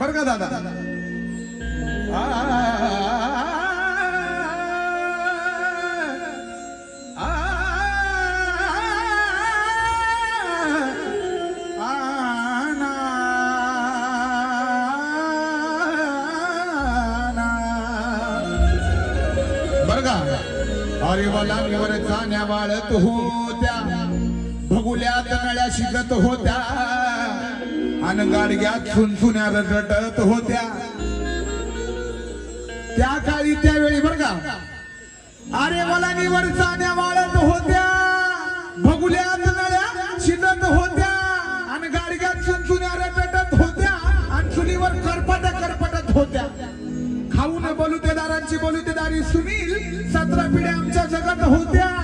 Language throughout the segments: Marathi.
बर का दादा आ, ना, बर का अरे जाण्या बाळत होत्या भगुल्यात नळ्या शिकत होत्या आणि गाडग्यात सुनसुन्या रटत होत्या. त्या काळी त्यावेळी बर का अरे मला निवर जाण्या वाळत होत्या. भगुल्यात नळ्या शिजत होत्या. आणि गाडग्यात सुनसुन्या रटत होत्या. आणि सुनीवर करपट करपटत होत्या. खाऊन बलुतेदारांची बलुतेदारी सुनील सतरा पिढ्या आमच्या जगत होत्या.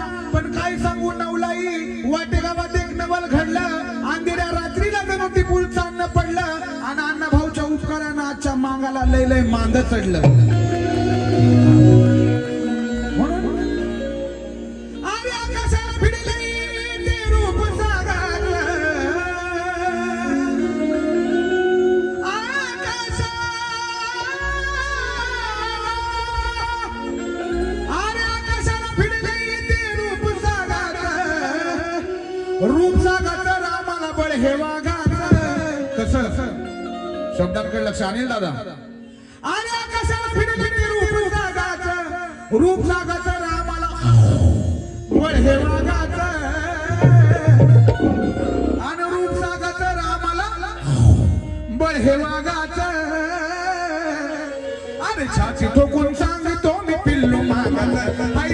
जणू अन्न पडलं आणि अण्णा भाऊच्या उपकारानं आजच्या मागाला लय लय मांद चढलं. रूप सागाचं रामाला बळ हे वाघाचं शब्दांकडे लक्ष आणेल दादा. आणि आकाशाला फिरत ते रूप जागाच. रूप जागाच रामाला. बळ हे वागाच आणि रूप जागाच रामाला. बळ हे वागाच अरे छाची ठोकून सांगतो मी पिल्लू मागाच. हाय